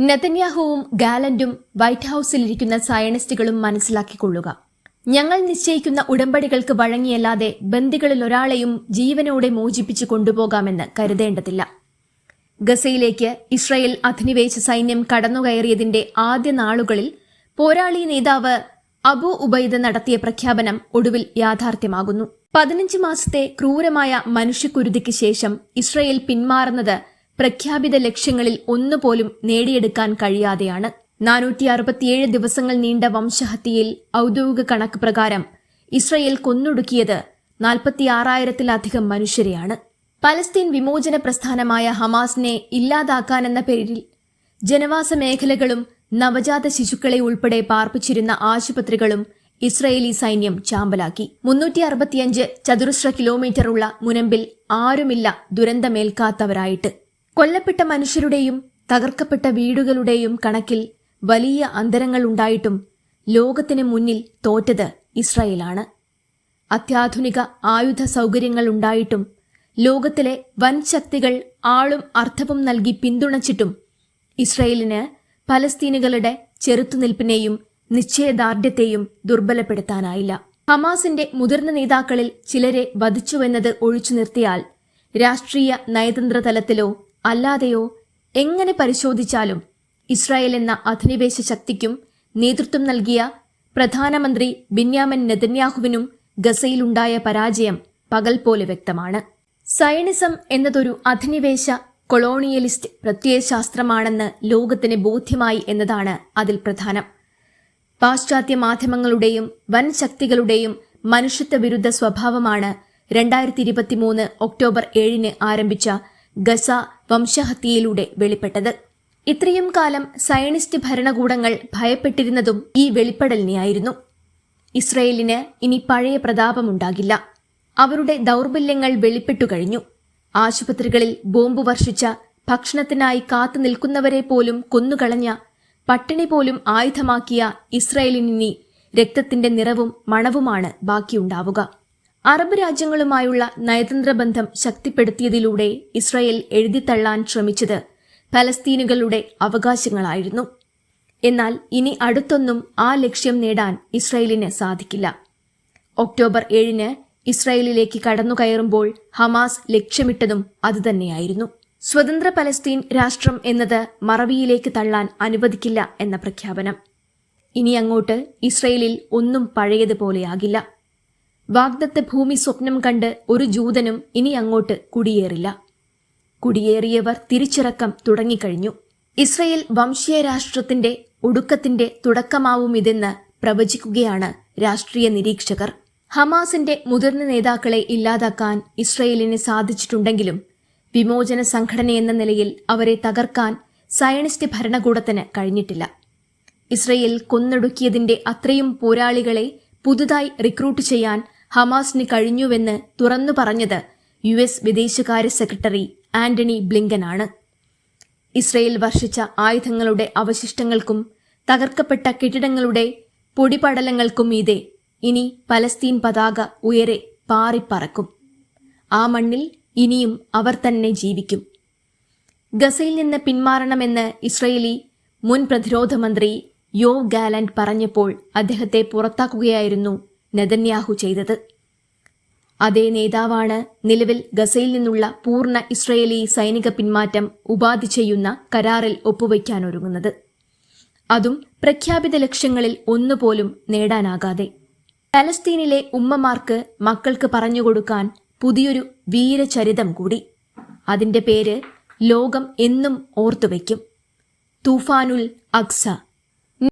നെതന്യാഹുവും ഗാലന്റും white ഹൌസിലിരിക്കുന്ന സയനിസ്റ്റുകളും മനസ്സിലാക്കിക്കൊള്ളുക. ഞങ്ങൾ നിശ്ചയിക്കുന്ന ഉടമ്പടികൾക്ക് വഴങ്ങിയല്ലാതെ ബന്ദികളിൽ ഒരാളെയും ജീവനോടെ മോചിപ്പിച്ചു കൊണ്ടുപോകാമെന്ന് കരുതേണ്ടതില്ല. ഗസയിലേക്ക് ഇസ്രയേൽ അധിനിവേശ സൈന്യം കടന്നുകയറിയതിന്റെ ആദ്യ നാളുകളിൽ പോരാളി നേതാവ് അബു ഉബൈദ് നടത്തിയ പ്രഖ്യാപനം ഒടുവിൽ യാഥാർത്ഥ്യമാകുന്നു. പതിനഞ്ച് മാസത്തെ ക്രൂരമായ മനുഷ്യക്കുരുതിക്ക് ശേഷം ഇസ്രയേൽ പിന്മാറുന്നത് പ്രഖ്യാപിത ലക്ഷ്യങ്ങളിൽ ഒന്നുപോലും നേടിയെടുക്കാൻ കഴിയാതെയാണ്. നാനൂറ്റി അറുപത്തിയേഴ് ദിവസങ്ങൾ നീണ്ട വംശഹത്യയിൽ ഔദ്യോഗിക കണക്ക് പ്രകാരം ഇസ്രയേൽ കൊന്നൊടുക്കിയത് നാൽപ്പത്തിയാറായിരത്തിലധികം മനുഷ്യരെയാണ്. പലസ്തീൻ വിമോചന പ്രസ്ഥാനമായ ഹമാസിനെ ഇല്ലാതാക്കാനെന്ന പേരിൽ ജനവാസ മേഖലകളും നവജാത ശിശുക്കളെ ഉൾപ്പെടെ പാർപ്പിച്ചിരുന്ന ആശുപത്രികളും ഇസ്രയേലി സൈന്യം ചാമ്പലാക്കി. മുന്നൂറ്റി അറുപത്തിയഞ്ച് ചതുരശ്ര കിലോമീറ്ററുള്ള മുനമ്പിൽ ആരുമില്ല ദുരന്തമേൽക്കാത്തവരായിട്ട്. കൊല്ലപ്പെട്ട മനുഷ്യരുടെയും തകർക്കപ്പെട്ട വീടുകളുടെയും കണക്കിൽ വലിയ അന്തരങ്ങൾ ഉണ്ടായിട്ടും ലോകത്തിന് മുന്നിൽ തോറ്റത് ഇസ്രായേലാണ്. അത്യാധുനിക ആയുധ സൗകര്യങ്ങൾ ഉണ്ടായിട്ടും ലോകത്തിലെ വൻ ശക്തികൾ ആളും അർത്ഥവും നൽകി പിന്തുണച്ചിട്ടും ഇസ്രയേലിന് പലസ്തീനുകളുടെ ചെറുത്തുനിൽപ്പിനെയും നിശ്ചയദാർഢ്യത്തെയും ദുർബലപ്പെടുത്താനായില്ല. ഹമാസിന്റെ മുതിർന്ന നേതാക്കളിൽ ചിലരെ വധിച്ചുവെന്നത് ഒഴിച്ചു നിർത്തിയാൽ രാഷ്ട്രീയ നയതന്ത്ര തലത്തിലോ അല്ലാതെയോ എങ്ങനെ പരിശോധിച്ചാലും ഇസ്രായേൽ എന്ന അധിനിവേശ ശക്തിക്കും നേതൃത്വം നൽകിയ പ്രധാനമന്ത്രി ബിന്യാമൻ നെതന്യാഹുവിനും ഗസയിലുണ്ടായ പരാജയം പകൽ പോലെ വ്യക്തമാണ്. സയണിസം എന്നതൊരു അധിനിവേശ കൊളോണിയലിസ്റ്റ് പ്രത്യയശാസ്ത്രമാണെന്ന് ലോകത്തിന് ബോധ്യമായി എന്നതാണ് അതിൽ പ്രധാനം. പാശ്ചാത്യ മാധ്യമങ്ങളുടെയും വൻ ശക്തികളുടെയും മനുഷ്യത്വ വിരുദ്ധ സ്വഭാവമാണ് രണ്ടായിരത്തി ഇരുപത്തിമൂന്ന് ഒക്ടോബർ ഏഴിന് ആരംഭിച്ച ഗസ വംശഹത്യയിലൂടെ വെളിപ്പെട്ടത്. ഇത്രയും കാലം സയണിസ്റ്റ് ഭരണകൂടങ്ങൾ ഭയപ്പെട്ടിരുന്നതും ഈ വെളിപ്പെടലിനെയായിരുന്നു. ഇസ്രയേലിന് ഇനി പഴയ പ്രതാപമുണ്ടാകില്ല. അവരുടെ ദൗർബല്യങ്ങൾ വെളിപ്പെട്ടു കഴിഞ്ഞു. ആശുപത്രികളിൽ ബോംബ് വർഷിച്ച ഭക്ഷണത്തിനായി കാത്തു നിൽക്കുന്നവരെ പോലും കൊന്നുകളഞ്ഞ പട്ടിണി പോലും ആയുധമാക്കിയ ഇസ്രയേലിനി രക്തത്തിന്റെ നിറവും മണവുമാണ് ബാക്കിയുണ്ടാവുക. അറബ് രാജ്യങ്ങളുമായുള്ള നയതന്ത്ര ബന്ധം ശക്തിപ്പെടുത്തിയതിലൂടെ ഇസ്രായേൽ എഴുതിത്തള്ളാൻ ശ്രമിച്ചത് പലസ്തീനുകളുടെ അവകാശങ്ങളായിരുന്നു. എന്നാൽ ഇനി അടുത്തൊന്നും ആ ലക്ഷ്യം നേടാൻ ഇസ്രയേലിന് സാധിക്കില്ല. ഒക്ടോബർ ഏഴിന് ഇസ്രായേലിലേക്ക് കടന്നുകയറുമ്പോൾ ഹമാസ് ലക്ഷ്യമിട്ടതും അതുതന്നെയായിരുന്നു. സ്വതന്ത്ര പലസ്തീൻ രാഷ്ട്രം എന്നത് മറവിയിലേക്ക് തള്ളാൻ അനുവദിക്കില്ല എന്ന പ്രഖ്യാപനം. ഇനി അങ്ങോട്ട് ഇസ്രയേലിൽ ഒന്നും പഴയതുപോലെയാകില്ല. വാഗ്ദത്ത ഭൂമി സ്വപ്നം കണ്ട് ഒരു ജൂതനും ഇനി അങ്ങോട്ട് കുടിയേറില്ല. കുടിയേറിയവർ തിരിച്ചിറക്കം തുടങ്ങിക്കഴിഞ്ഞു. ഇസ്രയേൽ വംശീയ രാഷ്ട്രത്തിന്റെ ഒടുക്കത്തിന്റെ തുടക്കമാവും ഇതെന്ന് പ്രവചിക്കുകയാണ് രാഷ്ട്രീയ നിരീക്ഷകർ. ഹമാസിന്റെ മുതിർന്ന നേതാക്കളെ ഇല്ലാതാക്കാൻ ഇസ്രയേലിന് സാധിച്ചിട്ടുണ്ടെങ്കിലും വിമോചന സംഘടനയെന്ന നിലയിൽ അവരെ തകർക്കാൻ സയണിസ്റ്റ് ഭരണകൂടത്തിന് കഴിഞ്ഞിട്ടില്ല. ഇസ്രയേൽ കൊന്നൊടുക്കിയതിന്റെ അത്രയും പോരാളികളെ പുതുതായി റിക്രൂട്ട് ചെയ്യാൻ ഹമാസിന് കഴിഞ്ഞുവെന്ന് തുറന്നു പറഞ്ഞത് യു എസ് വിദേശകാര്യ സെക്രട്ടറി ആന്റണി ബ്ലിങ്കനാണ് ഇസ്രയേൽ വർഷിച്ച ആയുധങ്ങളുടെ അവശിഷ്ടങ്ങൾക്കും തകർക്കപ്പെട്ട കെട്ടിടങ്ങളുടെ പൊടിപടലങ്ങൾക്കും മീതെ ഇനി പലസ്തീൻ പതാക ഉയരെ പാറിപ്പറക്കും. ആ മണ്ണിൽ ഇനിയും അവർ തന്നെ ജീവിക്കും. ഗസയിൽ നിന്ന് പിന്മാറണമെന്ന് ഇസ്രയേലി മുൻ പ്രതിരോധ മന്ത്രി യോ ഗാലന്റ് പറഞ്ഞപ്പോൾ അദ്ദേഹത്തെ പുറത്താക്കുകയായിരുന്നു നെതന്യാഹു ചെയ്തത്. അതേ നേതാവാണ് നിലവിൽ ഗസയിൽ നിന്നുള്ള പൂർണ ഇസ്രയേലി സൈനിക പിന്മാറ്റം ഉപാധി ചെയ്യുന്ന കരാറിൽ ഒപ്പുവയ്ക്കാനൊരുങ്ങുന്നത്. അതും പ്രഖ്യാപിത ലക്ഷ്യങ്ങളിൽ ഒന്നുപോലും നേടാനാകാതെ. പലസ്തീനിലെ ഉമ്മമാർക്ക് മക്കൾക്ക് പറഞ്ഞുകൊടുക്കാൻ പുതിയൊരു വീരചരിതം കൂടി. അതിന്റെ പേര് ലോകം എന്നും ഓർത്തുവയ്ക്കും. തൂഫാനുൽ അക്സ.